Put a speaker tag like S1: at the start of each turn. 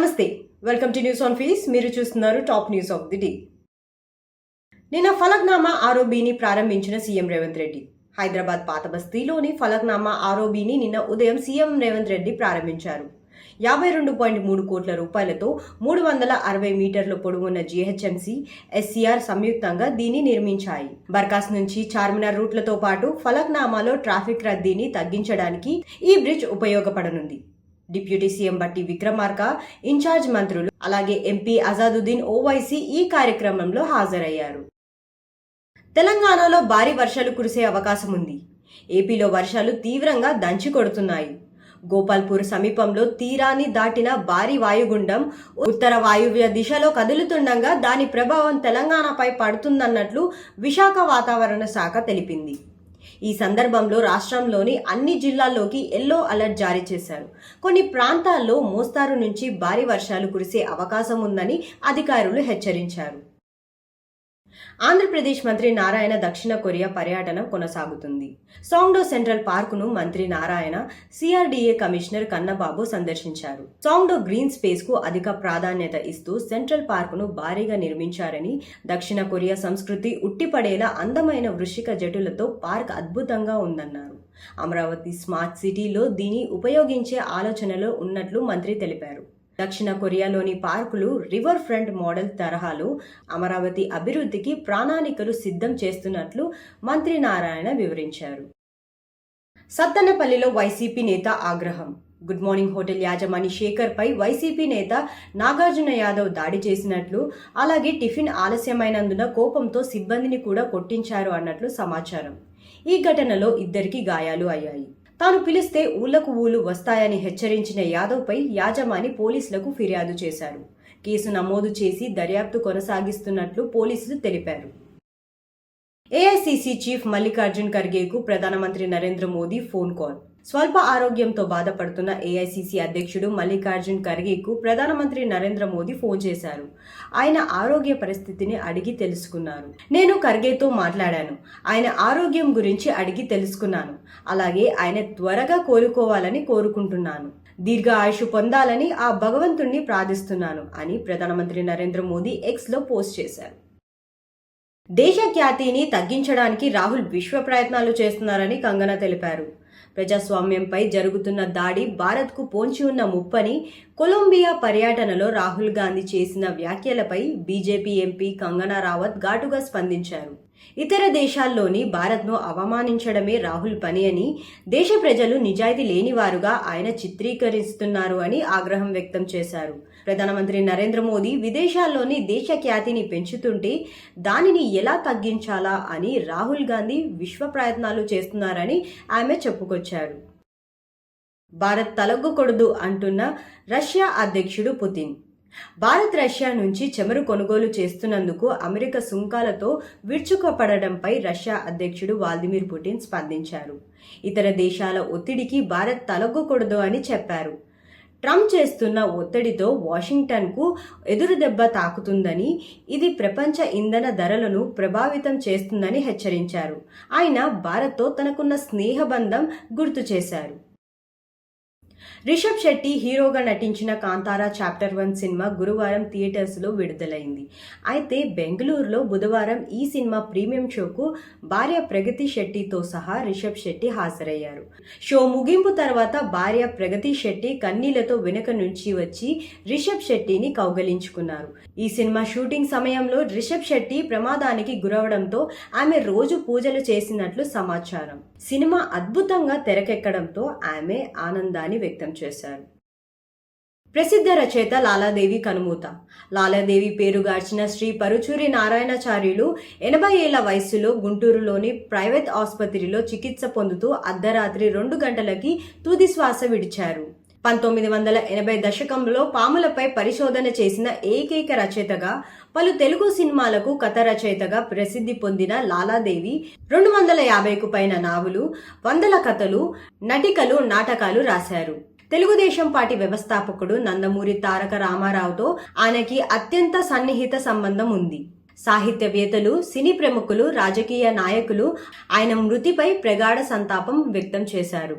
S1: నమస్తే. Welcome to news on ఫీస్. మీరు చూస్తున్నారు top news of the day. నిన్న ఫలక్నామా ఆరోబీని ప్రారంభించిన సీఎం రేవంత్ రెడ్డి. హైదరాబాద్ పాత బస్తీలోని ఫలక్నామా ఆరోబీని నిన్న ఉదయం సీఎం రేవంత్ రెడ్డి ప్రారంభించారు. యాభై రెండు పాయింట్ మూడు కోట్ల రూపాయలతో మూడు వందల అరవై మీటర్ల పొడవున్న జీహెచ్ఎంసీ ఎస్సీఆర్ సంయుక్తంగా దీన్ని నిర్మించాయి. బర్కాస్ నుంచి చార్మినార్ రూట్లతో పాటు ఫలక్నామాలో ట్రాఫిక్ రద్దీని తగ్గించడానికి ఈ బ్రిడ్జ్ ఉపయోగపడనుంది. డిప్యూటీ సీఎం బట్టి విక్రమార్క ఇన్ఛార్జ్ మంత్రులు అలాగే ఎంపీ అజాదుద్దీన్ ఓవైసీ ఈ కార్యక్రమంలో హాజరయ్యారు. తెలంగాణలో భారీ వర్షాలు కురిసే అవకాశం ఉంది. ఏపీలో వర్షాలు తీవ్రంగా దంచి కొడుతున్నాయి. గోపాల్పూర్ సమీపంలో తీరాన్ని దాటిన భారీ వాయుగుండం ఉత్తర వాయువ్య దిశలో కదులుతుండగా దాని ప్రభావం తెలంగాణపై పడుతుందన్నట్లు విశాఖ వాతావరణ శాఖ తెలిపింది. ఈ సందర్భంలో రాష్ట్రంలోని అన్ని జిల్లాల్లోకి ఎల్లో అలర్ట్ జారీ చేశారు. కొన్ని ప్రాంతాల్లో మోస్తారు నుంచి భారీ వర్షాలు కురిసే అవకాశం ఉందని అధికారులు హెచ్చరించారు. ఆంధ్రప్రదేశ్ మంత్రి నారాయణ దక్షిణ కొరియా పర్యటన కొనసాగుతుంది. సాంగ్డో సెంట్రల్ పార్కును మంత్రి నారాయణ సిఆర్డీఏ కమిషనర్ కన్నబాబు సందర్శించారు. సాంగ్డో గ్రీన్ స్పేస్కు అధిక ప్రాధాన్యత ఇస్తూ సెంట్రల్ పార్కును భారీగా నిర్మించారని దక్షిణ కొరియా సంస్కృతి ఉట్టిపడేలా అందమైన వృషిక జటులతో పార్క్ అద్భుతంగా ఉందన్నారు. అమరావతి స్మార్ట్ సిటీలో దీన్ని ఉపయోగించే ఆలోచనలో ఉన్నట్లు మంత్రి తెలిపారు. దక్షిణ కొరియాలోని పార్కులు రివర్ ఫ్రంట్ మోడల్ తరహాలో అమరావతి అభివృద్ధికి ప్రణాళికలు సిద్ధం చేస్తున్నట్లు మంత్రి నారాయణ వివరించారు. సత్తెనపల్లిలో వైసీపీ నేత ఆగ్రహం. గుడ్ మార్నింగ్ హోటల్ యాజమాని శేఖర్ పై వైసీపీ నేత నాగార్జున యాదవ్ దాడి చేసినట్లు అలాగే టిఫిన్ ఆలస్యమైనందున కోపంతో సిబ్బందిని కూడా కొట్టించారు అన్నట్లు సమాచారం. ఈ ఘటనలో ఇద్దరికి గాయాలు అయ్యాయి. తాను పిలిస్తే ఊళ్ళకు ఊళ్ళు వస్తాయని హెచ్చరించిన యాదవ్పై యాజమాని పోలీసులకు ఫిర్యాదు చేశారు కేసు నమోదు చేసి దర్యాప్తు కొనసాగిస్తున్నట్లు పోలీసులు తెలిపారు. ఏఐసిసి చీఫ్ మల్లికార్జున్ ఖర్గేకు ప్రధానమంత్రి నరేంద్ర మోదీ ఫోన్ కాల్ స్వల్ప ఆరోగ్యంతో బాధపడుతున్న ఏఐసిసి అధ్యక్షుడు మల్లికార్జున్ ఖర్గేకు ప్రధానమంత్రి నరేంద్ర మోదీ ఫోన్ చేశారు. ఆయన ఆరోగ్య పరిస్థితిని అడిగి తెలుసుకున్నారు. నేను ఖర్గేతో మాట్లాడాను. ఆయన ఆరోగ్యం గురించి అడిగి తెలుసుకున్నాను. అలాగే ఆయన త్వరగా కోలుకోవాలని కోరుకుంటున్నాను. దీర్ఘ ఆయుషు పొందాలని ఆ భగవంతుణ్ణి ప్రార్థిస్తున్నాను అని ప్రధానమంత్రి నరేంద్ర మోదీ ఎక్స్లో పోస్ట్ చేశారు. దేశ ఖ్యాతిని తగ్గించడానికి రాహుల్ విశ్వ ప్రయత్నాలు చేస్తున్నారని కంగనా తెలిపారు. ప్రజాస్వామ్యంపై జరుగుతున్న దాడి భారత్కు పోంచి ఉన్న ముప్పని కొలంబియా పర్యటనలో రాహుల్ గాంధీ చేసిన వ్యాఖ్యలపై బీజేపీ ఎంపీ కంగనా రావత్ ఘాటుగా స్పందించారు. ఇతర దేశాల్లోని భారత్ను అవమానించడమే రాహుల్ పని అని దేశ ప్రజలు నిజాయితీ లేనివారుగా ఆయన చిత్రీకరిస్తున్నారు అని ఆగ్రహం వ్యక్తం చేశారు. ప్రధానమంత్రి నరేంద్ర మోదీ విదేశాల్లోని దేశ ఖ్యాతిని పెంచుతుంటే దానిని ఎలా తగ్గించాలా అని రాహుల్ గాంధీ విశ్వ ప్రయత్నాలు చేస్తున్నారని ఆమె చెప్పుకొచ్చారు. భారత్ తలగ్గకూడదు అంటున్న రష్యా అధ్యక్షుడు పుతిన్. భారత్ రష్యా నుంచి చమురు కొనుగోలు చేస్తున్నందుకు అమెరికా సుంకాలతో విరుచుకుపడడంపై రష్యా అధ్యక్షుడు వ్లాదిమిర్ పుటిన్ స్పందించారు. ఇతర దేశాల ఒత్తిడికి భారత్ తలగ్గకూడదు అని చెప్పారు. ట్రంప్ చేస్తున్న ఒత్తిడితో వాషింగ్టన్కు ఎదురుదెబ్బ తాకుతుందని ఇది ప్రపంచ ఇంధన ధరలను ప్రభావితం చేస్తుందని హెచ్చరించారు. ఆయన భారత్తో తనకున్న స్నేహబంధం గుర్తు చేశారు. రిషబ్ శెట్టి హీరోగా నటించిన కాంతారా చాప్టర్ వన్ సినిమా గురువారం థియేటర్స్లో విడుదలైంది. అయితే బెంగళూరులో బుధవారం ఈ సినిమా ప్రీమియం షోకు భార్య ప్రగతి శెట్టితో సహా రిషబ్ శెట్టి హాజరయ్యారు. షో ముగింపు తర్వాత భార్య ప్రగతి శెట్టి కన్నీళ్ళతో వెనుక నుంచి వచ్చి రిషబ్ శెట్టిని కౌగలించుకున్నారు. ఈ సినిమా షూటింగ్ సమయంలో రిషబ్ శెట్టి ప్రమాదానికి గురవడంతో ఆమె రోజు పూజలు చేసినట్లు సమాచారం. సినిమా అద్భుతంగా తెరకెక్కడంతో ఆమె ఆనందాన్ని వ్యక్తం చేశారు ప్రసిద్ధ రచయిత లాలాదేవి కనుమూత. లాలాదేవి పేరుగార్చిన శ్రీ పరుచూరి నారాయణాచార్యులు ఎనభై ఏళ్ళ వయస్సులో గుంటూరులోని ప్రైవేట్ ఆసుపత్రిలో చికిత్స పొందుతూ అర్ధరాత్రి రెండు గంటలకి తుది శ్వాస విడిచారు. పంతొమ్మిది వందల ఎనభై దశకంలో పాములపై పరిశోధన చేసిన ఏకైక రచయితగా పలు తెలుగు సినిమాలకు కథ రచయితగా ప్రసిద్ధి పొందిన లాలాదేవి రెండు వందల యాభైకు పైన నావులు వందల కథలు నటికలు నాటకాలు రాశారు. తెలుగుదేశం పార్టీ వ్యవస్థాపకుడు నందమూరి తారక రామారావుతో ఆయనకి అత్యంత సన్నిహిత సంబంధం ఉంది. సాహిత్యవేత్తలు సినీ ప్రముఖులు రాజకీయ నాయకులు ఆయన మృతిపై ప్రగాఢ సంతాపం వ్యక్తం చేశారు.